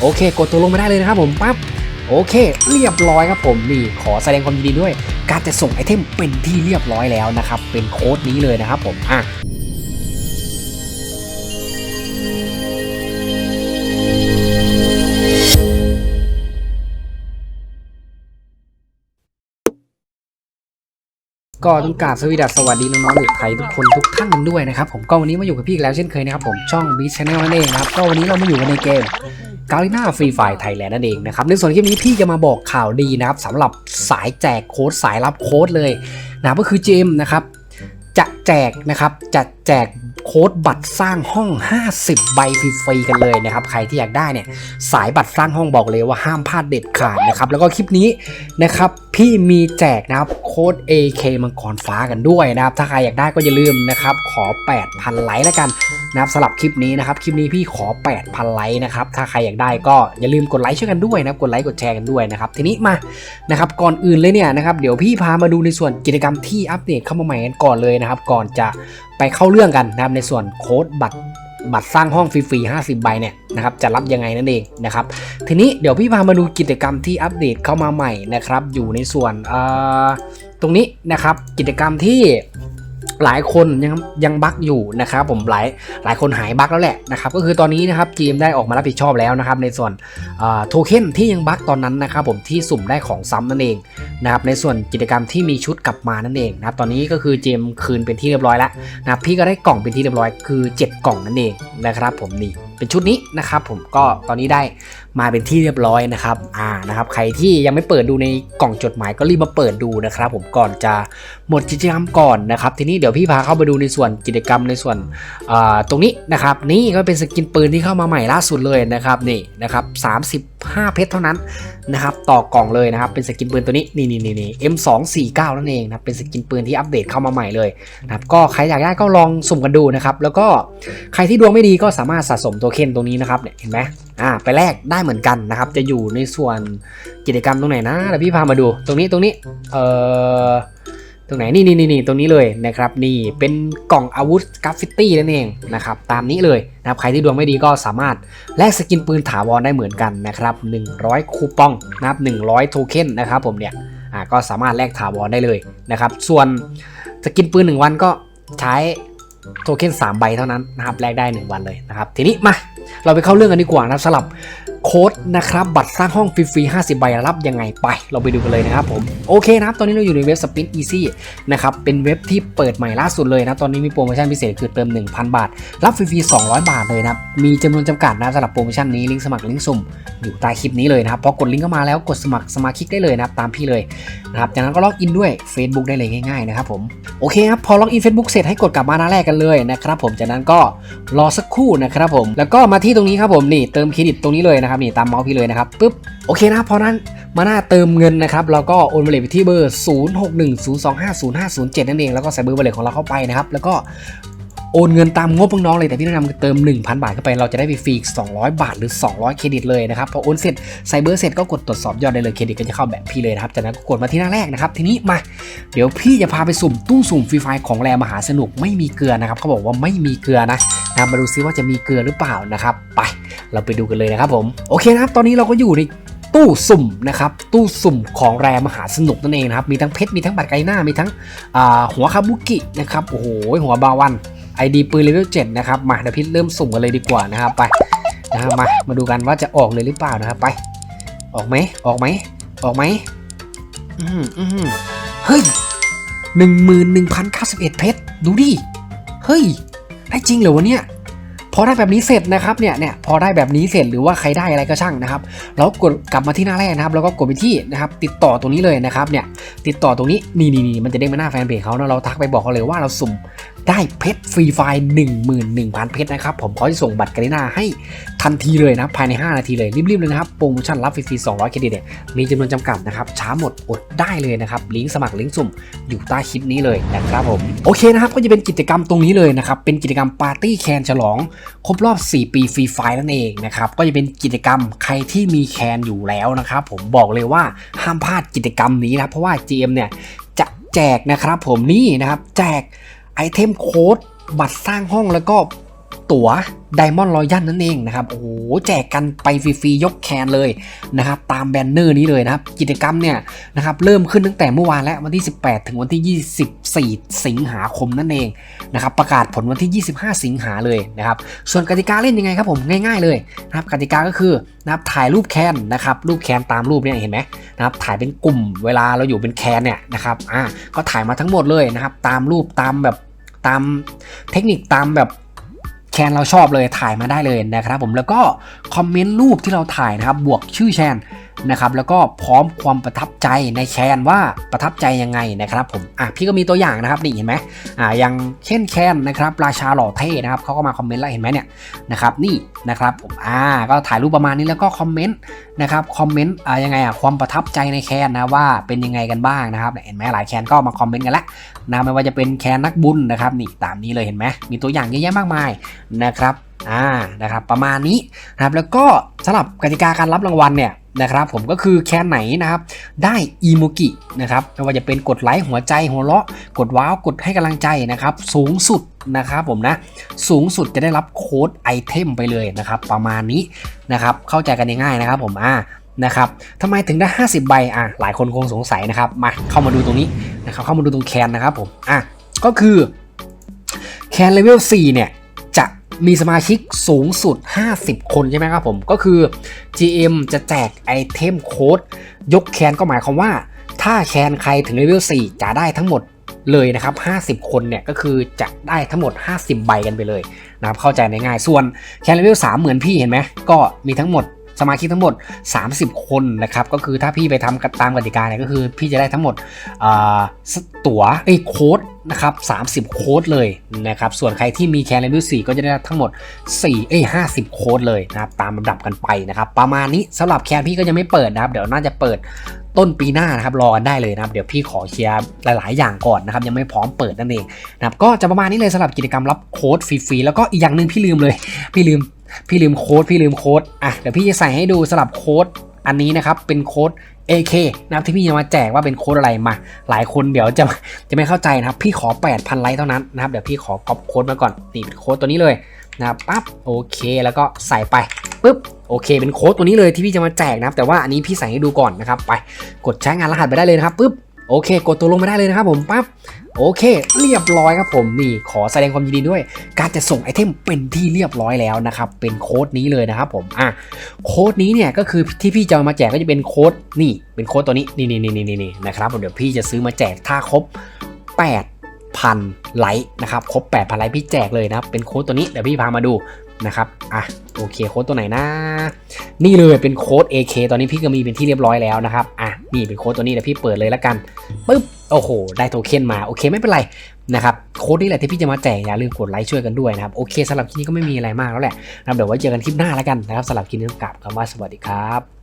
โอเค กดตัวลงมาได้เลยนะครับผมปั๊บโอเค เรียบร้อยครับผมนี่ขอแสดงความยินดีด้วย การจะส่งไอเทมเป็นที่เรียบร้อยแล้วนะครับเป็นโค้ดนี้เลยนะครับผมอะ ก็ต้องกราบสวสดีสวัสดีน้องๆเด็กไทยทุกคนทุกท่านกันด้วยนะครับผมก็วันนี้มาอยู่กับพี่อีกแล้วเช่นเคยนะครับผมช่องบีชแนลนั่นเองนะครับก็วันนี้เรามาอยู่กันในเกมกาลิน่าฟรีไฟไทยแลนด์นั่นเองนะครับในส่วนคลิปนี้พี่จะมาบอกข่าวดีนะครับสำหรับสายแจกโค้ดสายรับโค้ดเลยนะก็คือเจมนะครับจะ แจกนะครับจะแจกโค้ดบัตรสร้างห้อง 50 ใบฟรีๆกันเลยนะครับ ใครที่อยากได้เนี่ยสายบัตรสร้างห้องบอกเลยว่าห้ามพลาดเด็ดขาดนะครับ แล้วก็คลิปนี้นะครับพี่มีแจกนะครับโค้ด AK มังกรฟ้ากันด้วยนะครับ ถ้าใครอยากได้ก็อย่าลืมนะครับขอ 8,000 ไลค์แล้วกันนะครับสำหรับคลิปนี้นะครับคลิปนี้พี่ขอ 8,000 ไลค์นะครับถ้าใครอยากได้ก็อย่าลืมกดไลค์ช่วยกันด้วยนะครับกดไลค์กดแชร์กันด้วยนะครับทีนี้มานะครับก่อนอื่นเลยเนี่ยนะครับเดี๋ยวพี่พามาดูในส่วนกิจกรรมที่อัปเดตเข้ามาใหม่กันก่อนเลยนะครับก่อน่อนจะไปเข้าเรื่องกันนะครับในส่วนโค้ดบัตรบัตรสร้างห้องฟรีๆ50 ใบเนี่ยนะครับจะรับยังไงนั่นเองนะครับทีนี้เดี๋ยวพี่พามาดูกิจกรรมที่อัปเดตเข้ามาใหม่นะครับอยู่ในส่วนตรงนี้นะครับกิจกรรมที่ หลายคนยังยังบั๊กอยู่นะครับผมหลายหลายคนหายบั๊กแล้วแหละนะครับก็คือตอนนี้นะครับจีมได้ออกมารับผิดชอบแล้วนะครับในส่วนโทเค็นที่ยังบั๊กตอนนั้นนะครับผมที่สุ่มได้ของซ้ำนั่นเองนะครับในส่วนกิจกรรมที่มีชุดกลับมานั่นเองนะครับตอนนี้ก็คือเจมคืนเป็นที่เรียบร้อยแล้วนะครับพี่ก็ได้กล่องเป็นที่เรียบร้อยคือ 7 กล่องนั่นเองนะครับผมนี่ เป็นชุดนี้นะครับผมก็ตอนนี้ได้มาเป็นที่เรียบร้อยนะครับอ่านะครับใครที่ยังไม่เปิดดูในกล่องจดหมายก็รีบมาเปิดดูนะครับผมก่อนจะหมดกิจกรรมก่อนนะครับทีนี้เดี๋ยวพี่พาเข้าไปดูในส่วนกิจกรรมในส่วนตรงนี้นะครับนี่ก็เป็นสกินปืนที่เข้ามาใหม่ล่าสุดเลยนะครับนี่นะครับ5 เพชรเท่านั้นนะครับต่อกล่องเลยนะครับเป็นสกินปืนตัวนี้นี่นี่นี่นี่ M249 นั่นเองนะเป็นสกินปืนที่อัปเดตเข้ามาใหม่เลยนะครับก็ใครอยากได้ก็ลองสุ่มกันดูนะครับแล้วก็ใครที่ดวงไม่ดีก็สามารถสะสมตัวเคนตรงนี้นะครับเนี่ยเห็นไหมอ่าไปแลกได้เหมือนกันนะครับจะอยู่ในส่วนกิจกรรมตรงไหนนะเดี๋ยวพี่พามาดูตรงนี้ตรงนี้เอ่อ ตรงไหนนี่นี่นี่ตรงนี้เลยนะครับนี่เป็นกล่องอาวุธกราฟฟิตี้นั่นเองนะครับตามนี้เลยนะครับใครที่ดวงไม่ดีก็สามารถแลกสกินปืนถาวรได้เหมือนกันนะครับ100 คูปองนะครับ100 โทเค็นนะครับผมเนี่ยอ่าก็สามารถแลกถาวรได้เลยนะครับส่วนสกินปืน 1 วันก็ใช้โทเค็น3ใบเท่านั้นนะครับแลกได้ 1 วันเลยนะครับทีนี้มาเราไปเข้าเรื่องกันดีกว่านะครับสำหรับ โค้ดนะครับ บัตรสร้างห้องฟรีๆ50 ใบรับยังไงไป เราไปดูกันเลยนะครับผม โอเคนะครับ ตอนนี้เราอยู่ในเว็บ Spin Easy นะครับ เป็นเว็บที่เปิดใหม่ล่าสุดเลยนะ ตอนนี้มีโปรโมชั่นพิเศษคือเติม 1,000 บาท รับฟรีๆ200 บาทเลยนะมีจำนวนจำกัดนะสำหรับโปรโมชั่นนี้ ลิงก์สมัครลิงก์สุ่มอยู่ใต้คลิปนี้เลยนะครับ พอกดลิงก์เข้ามาแล้วกดสมัครสมาชิกได้เลยนะครับ ตามพี่เลยนะครับ จากนั้นก็ล็อกอินด้วย Facebook ได้เลยง่ายๆนะครับผม โอเคครับ พอล็อกอิน Facebook เสร็จให้กดกลับมาหน้าแรกกันเลยนะครับผม จากนั้นก็รอสักครู่นะครับผม แล้วก็มาที่ตรงนี้ครับผมนี่เติมเครดิตตรงนี้เลยนะครับนี่ตามเมาส์พี่เลยนะครับปุ๊บโอเคนะพอนั้นมาหน้าเติมเงินนะครับเราก็โอนไปเลยไปที่เบอร์ 0610250507 นั่นเองแล้วก็ใส่เบอร์บัลเลตของเราเข้าไปนะครับแล้วก็โอนเงินตามงบน้องเลยแต่พี่แนะนำเติม 1,000 บาทเข้าไปเราจะได้ฟรีอีก200 บาทหรือ 200 เครดิตเลยนะครับพอโอนเสร็จใส่เบอร์เสร็จก็กดตรวจสอบยอดได้เลยเครดิตก็จะเข้าแบบพี่เลยนะครับจากนั้นก็กดมาที่หน้าแรกนะครับทีนี้มาเดี๋ยวพี่จะพาไปสุ่มตู้สุ่มฟรีไฟของแรมหาสนุกไม่มีเกลือนะครับเขาบอกว่าไม่มีเกลือนะนะมาดูซิว่าจะมีเกลือหรือเปล่านะครับไป เราไปดูกันเลยนะครับผมโอเคนะครับตอนนี้เราก็อยู่ในตู้สุ่มนะครับตู้สุ่มของแรมหาสนุกนั่นเองนะครับมีทั้งเพชรมีทั้งบัตรไกหน้ามีทั้งหัวคาบุกินะครับโอ้โหหัวบาวัน ID ปืนเลเวล7นะครับมาเดี๋ยวพี่เริ่มสุ่มกันเลยดีกว่านะครับไปนะครับมามาดูกันว่าจะออกเลยหรือเปล่านะครับไปออกไหมออกไหมออกไหมอืมอืมเฮ้ยหนึ่งหมื่นหนึ่งพันเก้าสิบเอ็ดเพชรดูดิเฮ้ยได้จริงเหรอวะเนี่ย พอได้แบบนี้เสร็จนะครับเนี่ยเนี่ยพอได้แบบนี้เสร็จหรือว่าใครได้อะไรก็ช่างนะครับแล้วกดกลับมาที่หน้าแรกนะครับ แล้วก็กดไปที่นะครับติดต่อตรงนี้เลยนะครับเนี่ยติดต่อตรงนี้นี่นี่นี่มันจะเด้งมาหน้าแฟนเพจเขาเนาะเราทักไปบอกเขาเลยว่าเราสุ่ม ได้เพชรฟรีไฟล์11,000เพชรนะครับ ผมเขาจะส่งบัตรกรินาให้ทันทีเลยนะ ภายใน 5 นาทีเลย รีบๆเลยนะครับ โปรโมชั่นรับฟรีๆ200 เครดิตเนี่ยมีจำนวนจำกัดนะครับ ช้าหมดอดได้เลยนะครับ ลิงก์สมัครลิงก์สุ่มอยู่ใต้คลิปนี้เลยนะครับผม โอเคนะครับ ก็จะเป็นกิจกรรมตรงนี้เลยนะครับ เป็นกิจกรรมปาร์ตี้แคนฉลอง ครบรอบ 4 ปีฟรีไฟล์นั่นเองนะครับ ก็จะเป็นกิจกรรมใครที่มีแคนอยู่แล้วนะครับ ผมบอกเลยว่าห้ามพลาดกิจกรรมนี้นะ เพราะว่า GM เนี่ยจะแจกนะครับผมนี่นะครับแจก ไอเทมโค้ดบัตรสร้างห้องแล้วก็ตั๋วไดมอนด์รอยัลนั่นเองนะครับ โอ้โห แจกกันไปฟรีๆ ยกแคนเลยนะครับ ตามแบนเนอร์นี้เลยนะครับ กิจกรรมเนี่ยนะครับ เริ่มขึ้นตั้งแต่เมื่อวานและวันที่ 18 ถึงวันที่ 24 สิงหาคมนั่นเองนะครับ ประกาศผลวันที่ 25 สิงหาเลยนะครับ ส่วนกติกาเล่นยังไงครับผม ง่ายๆเลยนะครับกติกาก็คือนะครับถ่ายรูปแคนนะครับ รูปแคนตามรูปเนี่ยเห็นไหมนะครับ ถ่ายเป็นกลุ่มเวลาเราอยู่เป็นแคนเนี่ยนะครับ อ่า ก็ถ่ายมาทั้งหมดเลยนะครับ ตามรูปตามแบบ ตามเทคนิคตามแบบแคนเราชอบเลยถ่ายมาได้เลยนะครับผมแล้วก็คอมเมนต์รูปที่เราถ่ายนะครับบวกชื่อแชน นะครับแล้วก็พร้อมความประทับใจในแคนว่าประทับใจยังไงนะครับผมอะพี่ก็มีตัวอย่างนะครับนี่เห็นไหมอ่าอย่างเช่นแคนนะครับราชาหล่อเท่นะครับเขาก็มาคอมเมนต์แล้วเห็นไหมเนี่ยนะครับนี่นะครับผมอ่าก็ถ่ายรูปประมาณนี้แล้วก็คอมเมนต์นะครับคอมเมนต์อ่ายังไงอะความประทับใจในแคนนะว่าเป็นยังไงกันบ้างนะครับเห็นไหมหลายแคนก็มาคอมเมนต์กันแล้วนะไม่ว่าจะเป็นแคนนักบุญนะครับนี่ตามนี้เลยเห็นไหมมีตัวอย่างเยอะแยะมากมายนะครับ อ่านะครับประมาณนี้นะครับแล้วก็สำหรับกติกาการรับรางวัลเนี่ยนะครับผมก็คือแคนไหนนะครับได้อีโมกินะครับไม่ว่าจะเป็นกดไลค์หัวใจหัวเราะ กดว้าวกดให้กำลังใจนะครับ สูงสุดนะครับผมนะสูงสุดจะได้รับโค้ดไอเทมไปเลยนะครับ ประมาณนี้นะครับเข้าใจกันง่ายๆนะครับผมอ่านะครับทำไมถึงได้ 50 ใบอะหลายคนคงสงสัยนะครับมาเข้ามาดูตรงนี้นะครับเข้ามาดูตรงแคนนะครับผมอะก็คือแคนเลเวล4เนี่ย มีสมาชิกสูงสุด 50 คนใช่ไหมครับผม ก็คือ GM จะแจกไอเทมโค้ดยกแคนก็หมายความว่า ถ้าแคนใครถึงเลเวล4จะได้ทั้งหมดเลยนะครับ 50 คนเนี่ยก็คือจะได้ทั้งหมด 50 ใบกันไปเลยนะครับเข้าใจง่ายๆส่วนแคนเลเวล3เหมือนพี่เห็นไหมก็มีทั้งหมดสมาชิกทั้งหมด 30 คนนะครับ ก็คือถ้าพี่ไปทำตามกติกาเนี่ยก็คือพี่จะได้ทั้งหมดตั๋วไอ้โค้ด นะครับ 30 โค้ดเลยนะครับ ส่วนใครที่มีแคนเลเวล4ก็จะได้ทั้งหมด 4 เอ้ย50 โค้ดเลยนะครับ ตามลำดับกันไปนะครับ ประมาณนี้สำหรับแคนพี่ก็ยังไม่เปิดนะครับ เดี๋ยวน่าจะเปิดต้นปีหน้านะครับ รอกันได้เลยนะครับ เดี๋ยวพี่ขอเคลียร์หลาย ๆ อย่างก่อนนะครับ ยังไม่พร้อมเปิดนั่นเองนะครับ ก็จะประมาณนี้เลยสำหรับกิจกรรมรับโค้ดฟรี ๆ แล้วก็อีกอย่างหนึ่งพี่ลืมเลย พี่ลืม พี่ลืมโค้ด พี่ลืมโค้ด อะ เดี๋ยวพี่จะใส่ให้ดูสำหรับโค้ดอันนี้นะครับ เป็นโค้ด AK นะครับที่พี่จะมาแจกว่าเป็นโค้ดอะไรมา หลายคนเดี๋ยวจะจะไม่เข้าใจนะครับพี่ขอ 8,000 ไลค์เท่านั้นนะครับเดี๋ยวพี่ขอก๊อปโค้ดมาก่อนนี่เป็นโค้ดตัวนี้เลยนะครับปั๊บโอเคแล้วก็ใส่ไปปุ๊บโอเค เป็นโค้ดตัวนี้เลยที่พี่จะมาแจกนะครับแต่ว่าอันนี้พี่ใส่ให้ดูก่อนนะครับไปกดใช้งานรหัสไปได้เลยนะครับปุ๊บโอเค กดตัวลงไปได้เลยนะครับผมปั๊บ โอเค เรียบร้อยครับผมนี่ขอแสดงความยินดีด้วย การจะส่งไอเทมเป็นที่เรียบร้อยแล้วนะครับเป็นโค้ดนี้เลยนะครับผมอะโค้ดนี้เนี่ยก็คือที่พี่จะมาแจกก็จะเป็นโค้ดนี่เป็นโค้ดตัวนี้นี่นี่นี่นี่นี่นะครับผมเดี๋ยวพี่จะซื้อมาแจกถ้าครบ 8,000ไลค์นะครับครบ 8,000 ไลค์พี่แจกเลยนะครับเป็นโค้ดตัวนี้เดี๋ยวพี่พามาดู นะครับอะโอเคโค้ดตัวไหนนะ นี่เลยเป็นโค้ด AK ตอนนี้พี่ก็มีเป็นที่เรียบร้อยแล้วนะครับอะนี่เป็นโค้ดตัวนี้เดี๋ยวพี่เปิดเลยแล้วกันปึ๊บโอ้โห ได้โทเค็นมาโอเคไม่เป็นไรนะครับโค้ดนี่แหละที่พี่จะมาแจกอย่าลืมกดไลค์ช่วยกันด้วยนะครับโอเคสำหรับคลิปนี้ก็ไม่มีอะไรมากแล้วแหละนะเดี๋ยวไว้เจอกันคลิปหน้าแล้วกันนะครับสำหรับคลิปนี้กลับคำว่าสวัสดีครับ